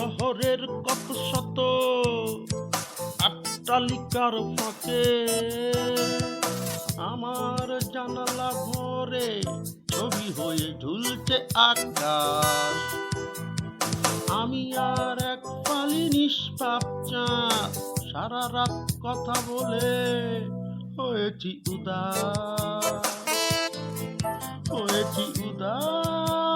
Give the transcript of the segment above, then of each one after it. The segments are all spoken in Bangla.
শহরের কত শত আট্টালিকার ফাঁকে। আমার জানালা ভরে ছবি হয়ে ঝুলছে আকাশ। আমি আর এক পালি নিষ্পাপ সারা রাত কথা বলে হয়েছি উদাস হয়েছি উদাস।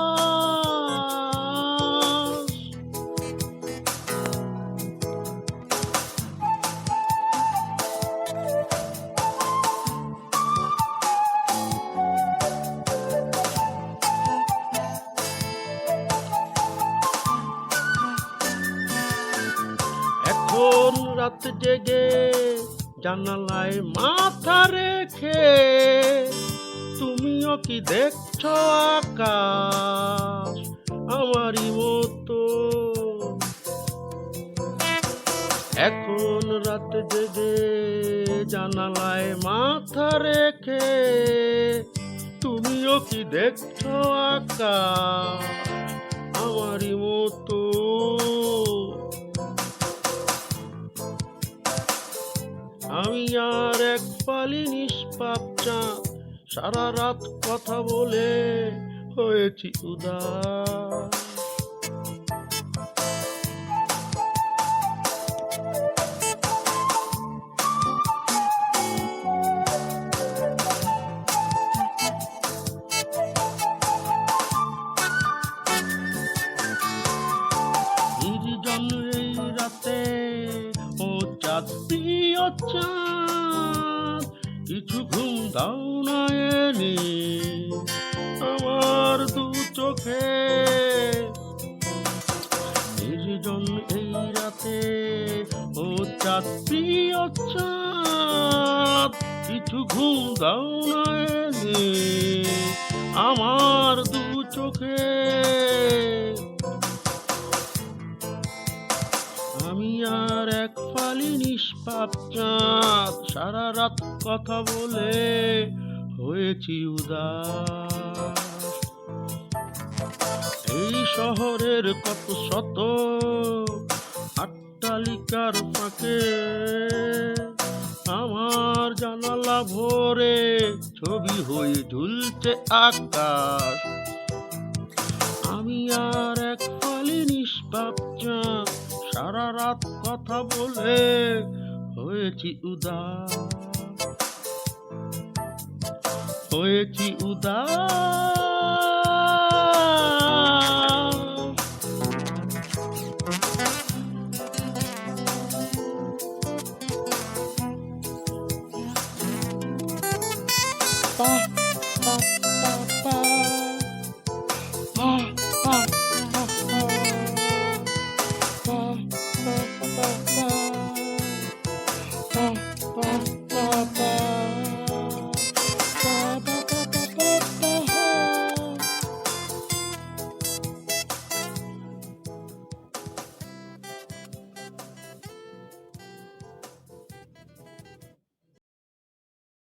এখন রাত জেগে জানালায় মাথা রেখে, তুমিও কি দেখছ আকাশ আমারই মতো? এখন রাত জেগে জানালায় মাথা রেখে, তুমিও কি দেখছ আকাশ আমারই মতো? আর এক পালি নিষ্পাপ চাঁদ, সারা রাত কথা বলে হয়েছি উদাস। রাতে ও চাঁদ, প্রিয় চাঁদ। কিছু ঘুম দাও না এনে। আমার দু চোখে নির্জন এই রাতে ও চাঁদ চাঁদ কিছু ঘুম দাও না এনে। আমার দু চোখে আমি আর এক ফালি নিষ্পাপ চাঁদ। সারা রাত কথা বলে হয়েছি উদাস। এই শহরের কত শত আট্টালিকার ফাঁকে আমার জানালা ভরে ছবি হয়ে ঝুলছে আকাশ। আমি আর এক ফালি নিষ্পাপ সারা রাত কথা বলে হয়েছি উদাস হয়েছি উদাস বাহ